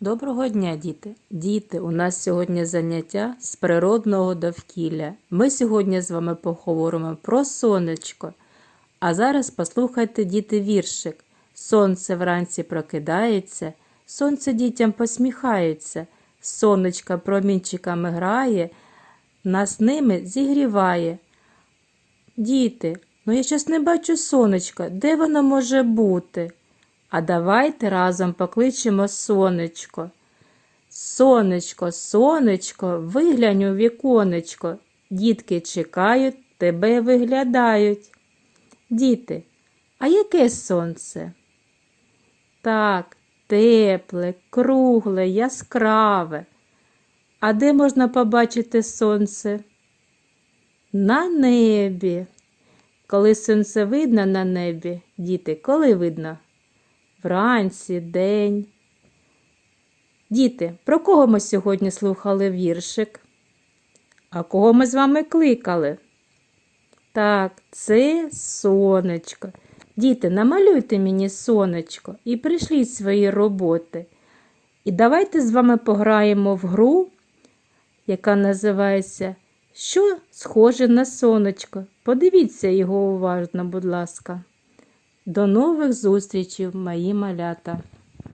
Доброго дня, діти! Діти, у нас сьогодні заняття з природного довкілля. Ми сьогодні з вами поговоримо про сонечко. А зараз послухайте, діти, віршик. Сонце вранці прокидається, сонце дітям посміхається, сонечка промінчиками грає, нас ними зігріває. Діти, ну я щось не бачу сонечка, де воно може бути? А давайте разом покличемо сонечко. Сонечко, сонечко, виглянь у віконечко. Дітки чекають, тебе виглядають. Діти, а яке сонце? Так, тепле, кругле, яскраве. А де можна побачити сонце? На небі. Коли сонце видно на небі, діти, коли видно? Вранці, день. Діти, про кого ми сьогодні слухали віршик? А кого ми з вами кликали? Так, це сонечко. Діти, намалюйте мені сонечко і прийшліть свої роботи. І давайте з вами пограємо в гру, яка називається Що схоже на сонечко. Подивіться його уважно, будь ласка. До нових зустрічей, мої малята!